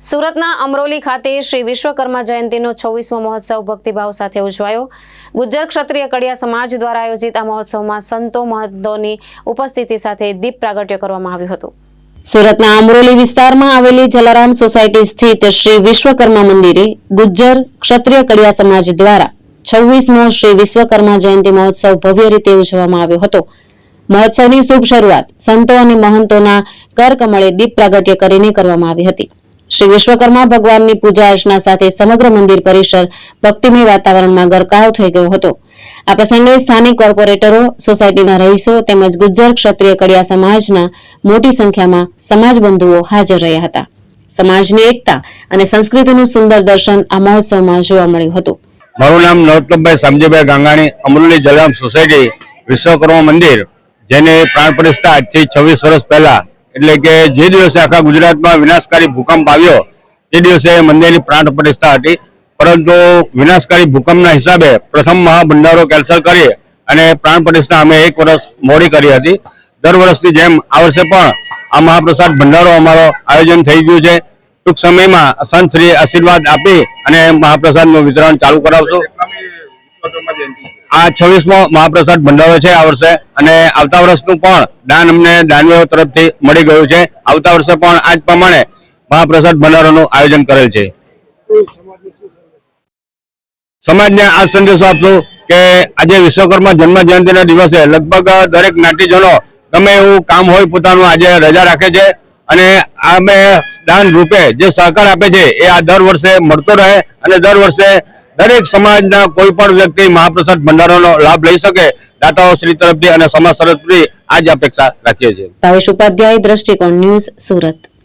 સુરતના અમરોલી ખાતે શ્રી વિશ્વકર્મા જયંતિનો છવ્વીસમો મહોત્સવ ભક્તિભાવ સાથે ઉજવાયો. ગુજ્જર ક્ષત્રિય કડિયા સમાજ દ્વારા આયોજિત આ મહોત્સવમાં સંતો મહંતોની ઉપસ્થિતિ સાથે દીપ પ્રાગટ્ય કરવામાં આવ્યું હતું. સુરતના અમરોલી વિસ્તારમાં આવેલી જલારામ સોસાયટી સ્થિત શ્રી વિશ્વકર્મા મંદિરે ગુજ્જર ક્ષત્રિય કડિયા સમાજ દ્વારા છવ્વીસમો શ્રી વિશ્વકર્મા જયંતિ મહોત્સવ ભવ્ય રીતે ઉજવવામાં આવ્યો હતો. મહોત્સવની શુભ શરૂઆત સંતો અને મહંતોના કરકમળે દીપ પ્રાગટ્ય કરીને કરવામાં આવી હતી. શ્રી વિશ્વકર્મા ભગવાનની પૂજા અર્ચના સાથે સમગ્ર મંદિર પરિસર ભક્તિમય વાતાવરણમાં ગરકાવ થઈ ગયો હતો. આ પ્રસંગે સ્થાનિક કોર્પોરેટરો, સોસાયટીના રહીશો તેમજ ગુજ્જર ક્ષત્રિય કડિયા સમાજના મોટી સંખ્યામાં સમાજ બંધુઓ હાજર રહ્યા હતા. સમાજની એકતા અને સંસ્કૃતિનું સુંદર દર્શન આ મહોત્સવમાં જોવા મળ્યું હતું. મારું નામ નરોત્તમભાઈ શામજીભાઈ ગાંગાણી, અમરોલી જલારામ સોસાયટી વિશ્વકર્મા મંદિર, જેને પ્રાણ પ્રતિષ્ઠા આજથી છવ્વીસ વર્ષ પહેલા એટલે કે જે દિવસે આખા ગુજરાતમાં વિનાશકારી ભૂકંપ આવ્યો, તે દિવસે મંદિરની પ્રાણ પ્રતિષ્ઠા હતી. પરંતુ વિનાશકારી ભૂકંપના હિસાબે પ્રથમ મહાભંડારો કેન્સલ કરી અને પ્રાણ પ્રતિષ્ઠા અમે એક વર્ષ મોડી કરી હતી. દર વર્ષની જેમ આ વર્ષે પણ આ મહાપ્રસાદ ભંડારો અમારો આયોજન થઈ ગયું છે. ટૂંક સમયમાં સંત શ્રી આશીર્વાદ આપી અને મહાપ્રસાદનું વિતરણ ચાલુ કરાવશું. આ છવ્વીસમો મહાપ્રસાદ ભંડારો છે આ વર્ષે અને આવતા વર્ષનું પણ દાન અમને દાનવીઓ તરફથી મળી ગયું છે. આવતા વર્ષે પણ આજ પ્રમાણે મહાપ્રસાદ ભંડારોનું આયોજન કરેલ છે. સમાજને આ સંદેશો આપશું કે આજે વિશ્વકર્મા જન્મ જયંતિના દિવસે લગભગ દરેક જ્ઞાતિજનો ગમે એવું કામ હોય પોતાનું આજે રજા રાખે છે અને અમે દાન રૂપે જે સહકાર આપે છે એ આ દર વર્ષે મળતો રહે અને દર વર્ષે દરેક સમાજના કોઈ પણ વ્યક્તિ મહાપ્રસાદ ભંડારોનો લાભ લઈ શકે, દાતાઓ શ્રી તરફથી અને સમાજ તરફથી આજ અપેક્ષા રાખીએ છીએ. ભાવેશ ઉપાધ્યાય, દ્રષ્ટિકોણ ન્યૂઝ સુરત.